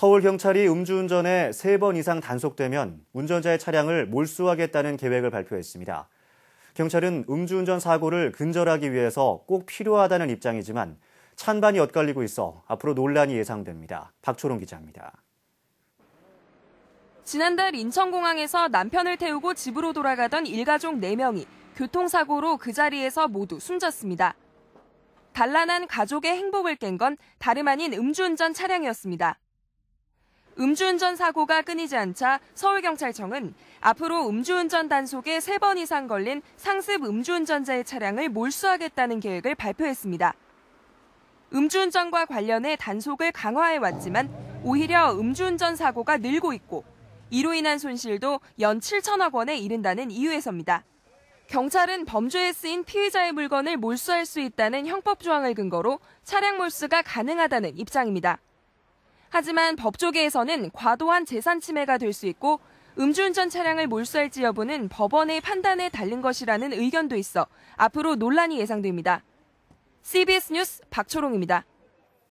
서울 경찰이 음주운전에 3번 이상 단속되면 운전자의 차량을 몰수하겠다는 계획을 발표했습니다. 경찰은 음주운전 사고를 근절하기 위해서 꼭 필요하다는 입장이지만 찬반이 엇갈리고 있어 앞으로 논란이 예상됩니다. 박초롱 기자입니다. 지난달 인천공항에서 남편을 태우고 집으로 돌아가던 일가족 4명이 교통사고로 그 자리에서 모두 숨졌습니다. 단란한 가족의 행복을 깬 건 다름 아닌 음주운전 차량이었습니다. 음주운전 사고가 끊이지 않자 서울경찰청은 앞으로 음주운전 단속에 3번 이상 걸린 상습 음주운전자의 차량을 몰수하겠다는 계획을 발표했습니다. 음주운전과 관련해 단속을 강화해 왔지만 오히려 음주운전 사고가 늘고 있고 이로 인한 손실도 연 7천억 원에 이른다는 이유에서입니다. 경찰은 범죄에 쓰인 피의자의 물건을 몰수할 수 있다는 형법 조항을 근거로 차량 몰수가 가능하다는 입장입니다. 하지만 법조계에서는 과도한 재산 침해가 될 수 있고 음주운전 차량을 몰수할지 여부는 법원의 판단에 달린 것이라는 의견도 있어 앞으로 논란이 예상됩니다. CBS 뉴스 박초롱입니다.